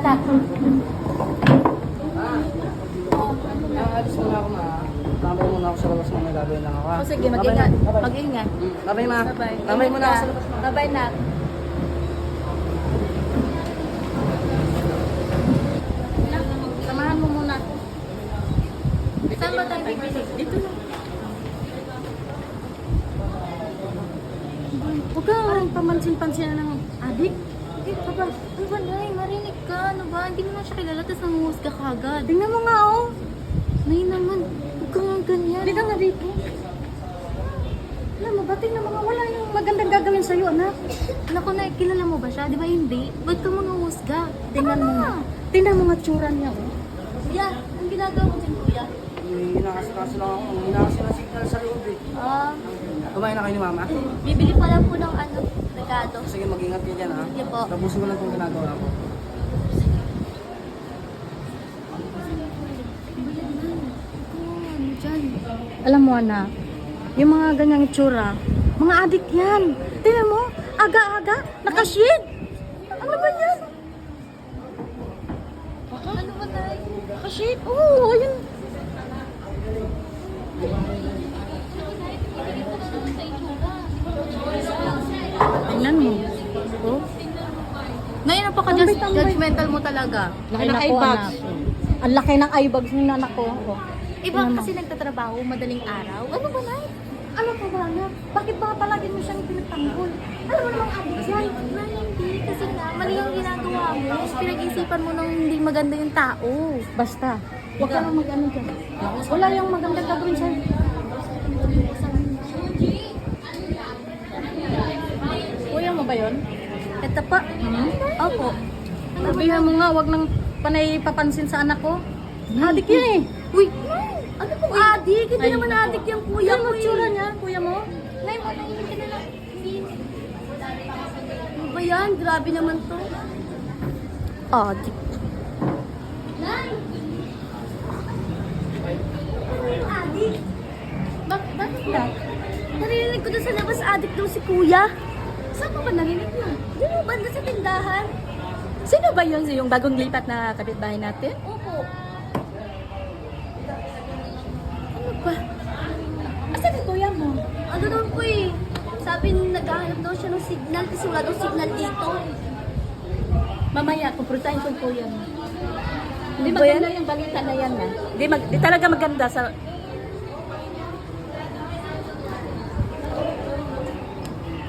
anak. Ah, alis muna ako ma. Tambay muna ako sa labas na may gagawin lang ako. ha? O sige, Babay mag-ingat. na. Babay. Mag-ingat. Mm, Babay ma. Bye-bye. Tambay muna ako ka. sa labas ma. Bye-bye na. Samahan mo muna. Saan ba tayo bibili? Dito na. Huwag kang pamansin-pansin ng adik. Eh, papa, ano ba, Nay? Marinig ka. Ano ba? Hindi mo na siya kilala, tapos nanguhus ka kagad. Tingnan mo nga, oh. Nay naman, huwag ka nga ganyan. Hindi ka nga dito. Alam mo ba, tingnan mo nga, wala yung magandang gagawin sa'yo, anak. Anak ko na, kilala mo ba siya? Di ba hindi? Ba't ka mga husga? Tingnan mo nga. Tingnan mo nga tsura niya, oh. Kuya, ang ginagawa mo din, kuya? Hinakasikaso lang ako. Hinakasi na signal sa loob eh. Ah, Kumain na kayo ni mama? bibili pa lang po ng ano, regado. Sige, mag-ingat kayo dyan ha. Sige po. Tapusin ko lang itong ginagawa ko. Alam mo, anak, yung mga ganyang itsura, mga adik yan. Tingnan mo, aga-aga, nakashade. Ano ba yan? Ano ba tayo? Nakashade? Oo, oh, yun. Tingnan mo. Oh. Ngayon, napaka-judgmental mo talaga. Laki ng eye bags. Ang laki ng eye bags ng anak ko. Iba kasi nagtatrabaho madaling araw. Ano ba, Nay? Ano pa ba, anak? Bakit ba palagi mo siyang pinagtanggol? Alam mo namang adik yan. Nay, hindi. Kasi nga, mali yung ginagawa mo. Pinag-isipan mo nang hindi maganda yung tao. Basta. Huwag ka nang mag-ano dyan. Wala yung magandang gagawin sa'yo. Kuya mo ba yun? Ito pa. Opo. Sabihan mo nga, wag nang panay papansin sa anak ko. Adik yan eh. Uy, ano adik? Hindi Ay, naman nako. adik yung kuya Yan mo. tsura niya, kuya mo. Nay, manahimik ka na lang. Ano ba yan? Grabe naman to. Adik. Nay! Ano adik? Bak bakit ba? Narinig ko doon sa labas adik daw si kuya. Saan mo ba narinig mo? Di mo ba sa tindahan? Sino ba yun? Yung bagong lipat na kapitbahay natin? Opo. Ano ba? Asan yung kuya mo? Ano daw po eh. Sabi naghahanap daw siya ng signal kasi wala daw signal dito. Mamaya, kumprusahin ko yung kuya mo. Hindi yan? maganda yung balita na yan ha. Mag, di talaga maganda sa